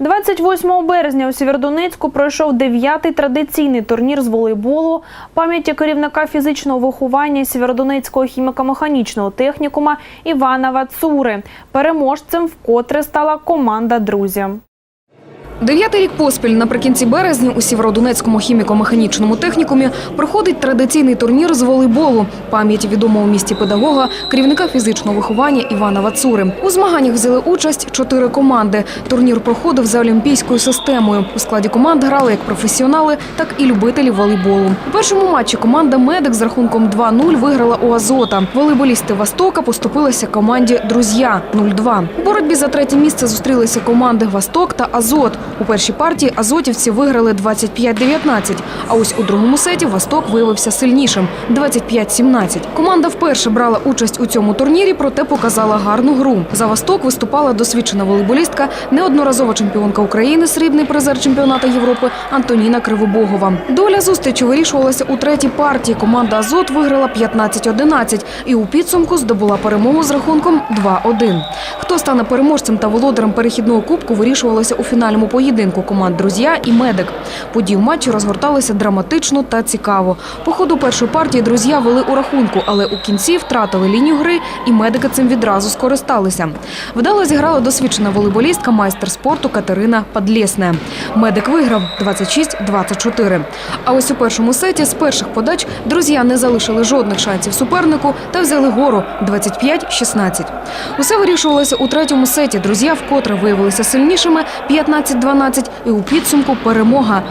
28 березня у Сєвєродонецьку пройшов 9-й традиційний турнір з волейболу пам'яті керівника фізичного виховання Сєвєродонецького хіміко-механічного технікума Івана Вацури. Переможцем вкотре стала команда «Друзі». Дев'ятий рік поспіль наприкінці березня у Сєвєродонецькому хіміко-механічному технікумі проходить традиційний турнір з волейболу пам'яті відомого у місті педагога, керівника фізичного виховання Івана Вацури. У змаганнях взяли участь чотири команди. Турнір проходив за олімпійською системою. У складі команд грали як професіонали, так і любителі волейболу. У першому матчі команда Медик з рахунком 2-0 виграла у Азота. Волейболісти Востока поступилися команді Друз'я 0-2. У боротьбі за третє місце зустрілися команди Восток та Азот. У першій партії азотівці виграли 25-19, а ось у другому сеті Восток виявився сильнішим – 25-17. Команда вперше брала участь у цьому турнірі, проте показала гарну гру. За Восток виступала досвідчена волейболістка, неодноразова чемпіонка України, срібний призер чемпіонату Європи Антоніна Кривобогова. Доля зустрічі вирішувалася у третій партії. Команда Азот виграла 15-11 і у підсумку здобула перемогу з рахунком 2-1. Хто стане переможцем та володарем перехідного кубку вирішувалося у фінальному поєдинку команд «Друз'я» і «Медик». Події в матчі розгорталися драматично та цікаво. По ходу першої партії «Друз'я» вели у рахунку, але у кінці втратили лінію гри і медики цим відразу скористалися. Вдало зіграла досвідчена волейболістка, майстер спорту Катерина Падлєсне. Медик виграв 26-24. А ось у першому сеті з перших подач «Друз'я» не залишили жодних шансів супернику та взяли гору 25-16. Усе вирішувалося у третьому сеті. Друзі вкотре виявилися сильнішими 15-12 і у підсумку перемога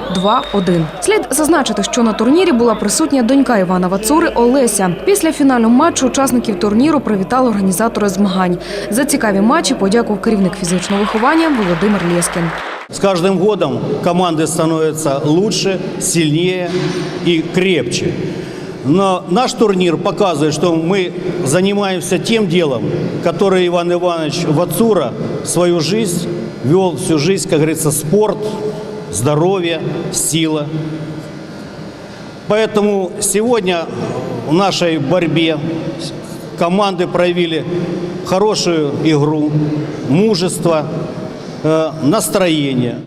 2-1. Слід зазначити, що на турнірі була присутня донька Івана Вацури Олеся. Після фінального матчу учасників турніру привітали організатори змагань. За цікаві матчі подякував керівник фізичного виховання Володимир Лєскін. С каждым годом команды становятся лучше, сильнее и крепче. Но наш турнир показывает, что мы занимаемся тем делом, которое Иван Иванович Вацура свою жизнь вел всю жизнь, как говорится, спорт, здоровье, сила. Поэтому сегодня в нашей борьбе команды проявили хорошую игру, мужество, э, настроение.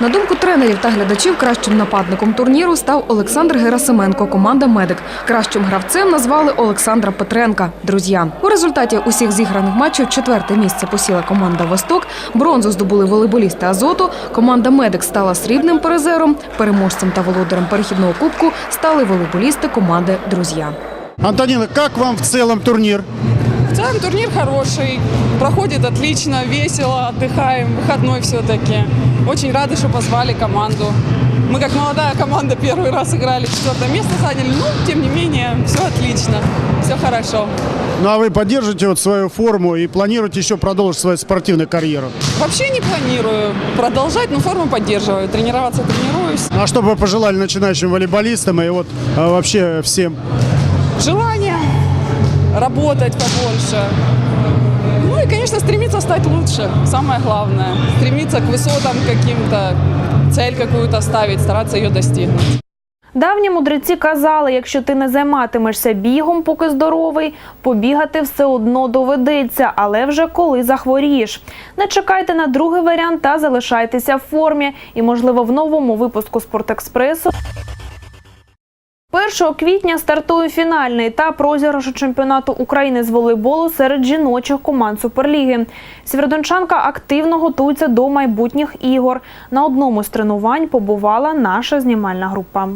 На думку тренерів та глядачів, кращим нападником турніру став Олександр Герасименко, команда Медик. Кращим гравцем назвали Олександра Петренка. Друзі. У результаті усіх зіграних матчів четверте місце посіла команда Восток. Бронзу здобули волейболісти Азоту. Команда Медик стала срібним призером. Переможцем та володарем перехідного кубку стали волейболісти команди Друзі. Антонина, как вам в целом турнир? Целом турнир хороший, проходит отлично, весело, отдыхаем, выходной все-таки. Очень рады, что позвали команду. Мы как молодая команда первый раз играли, четвертое место заняли, но тем не менее все отлично, все хорошо. Ну а вы поддержите вот свою форму и планируете еще продолжить свою спортивную карьеру? Вообще не планирую продолжать, но форму поддерживаю, тренироваться тренируюсь. Ну, а что бы вы пожелали начинающим волейболистам и вот а, вообще всем? Желание работать побольше. Ну и, конечно, стремиться стать лучше, самое главное. Стремиться к высотам каким-то, цель какую-то ставить, стараться ее достигнуть. Давні мудреці казали, якщо ти не займатимешся бігом, поки здоровий, побігати все одно доведеться, але вже коли захворієш. Не чекайте на другий варіант та залишайтеся в формі. І, можливо, в новому випуску «Спортекспресу» 1 квітня стартує фінальний етап розіграшу чемпіонату України з волейболу серед жіночих команд Суперліги. Сєвєродончанка активно готується до майбутніх ігор. На одному з тренувань побувала наша знімальна група.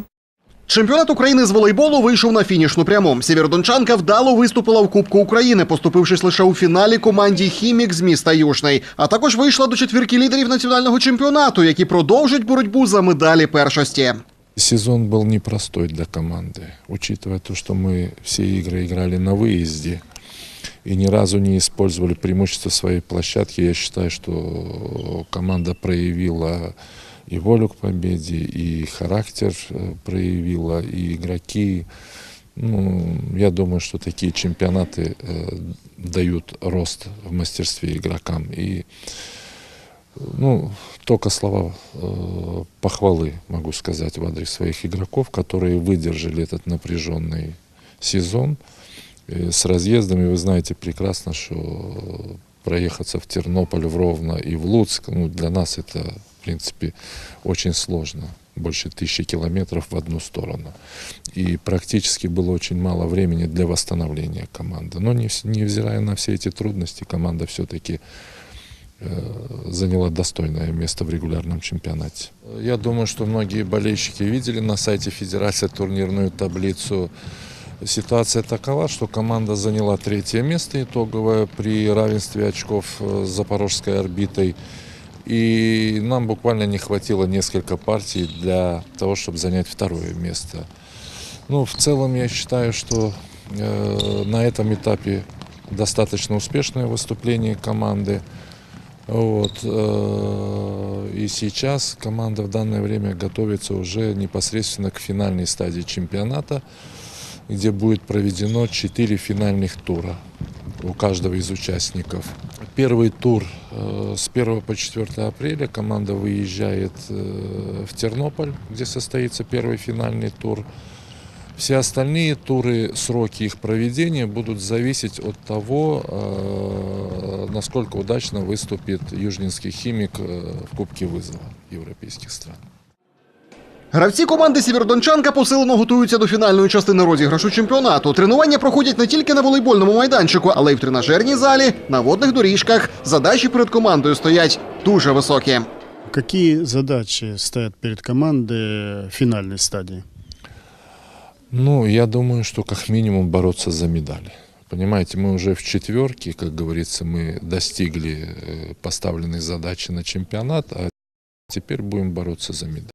Чемпіонат України з волейболу вийшов на фінішну пряму. Сєвєродончанка вдало виступила в Кубку України, поступившись лише у фіналі команді Хімік з міста Юшний. А також вийшла до четвірки лідерів національного чемпіонату, які продовжать боротьбу за медалі першості. Сезон был непростой для команды, учитывая то, что мы все игры играли на выезде и ни разу не использовали преимущество своей площадки. Я считаю, что команда проявила и волю к победе, и характер э, проявила, и игроки. Ну, я думаю, что такие чемпионаты э, дают рост в мастерстве игрокам. И ну, только слова э, похвалы могу сказать в адрес своих игроков, которые выдержали этот напряженный сезон э, с разъездами. Вы знаете прекрасно, что проехаться в Тернополь, в Ровно и в Луцк, ну, для нас это, в принципе, очень сложно. Больше тысячи километров в одну сторону. И практически было очень мало времени для восстановления команды. Но не, невзирая на все эти трудности, команда все-таки э, заняла достойное место в регулярном чемпионате. Я думаю, что многие болельщики видели на сайте Федерации турнирную таблицу. Ситуация такова, что команда заняла третье место итоговое при равенстве очков э, с запорожской орбитой. И нам буквально не хватило несколько партий для того, чтобы занять второе место. Ну, в целом я считаю, что э, на этом этапе достаточно успешное выступление команды. Вот, э, и сейчас команда в данное время готовится уже непосредственно к финальной стадии чемпионата, где будет проведено четыре финальных тура у каждого из участников. Первый тур э, с 1 по 4 апреля команда выезжает э, в Тернополь, где состоится первый финальный тур. Все остальные туры, сроки их проведения будут зависеть от того, э, насколько удачно выступит Южнинский химик э, в Кубке вызова европейских стран. Гравці команди Сєвєродончанка посилено готуються до фінальної частини розіграшу чемпіонату. Тренування проходять не тільки на волейбольному майданчику, але й в тренажерній залі, на водних доріжках. Задачі перед командою стоять дуже високі. Какие задачи стоят перед командой в финальной стадии? Ну, я думаю, что как минимум бороться за медали. Понимаете, мы уже в четверке, как говорится, мы достигли э, поставленной задачи на чемпионат, а теперь будем бороться за медаль.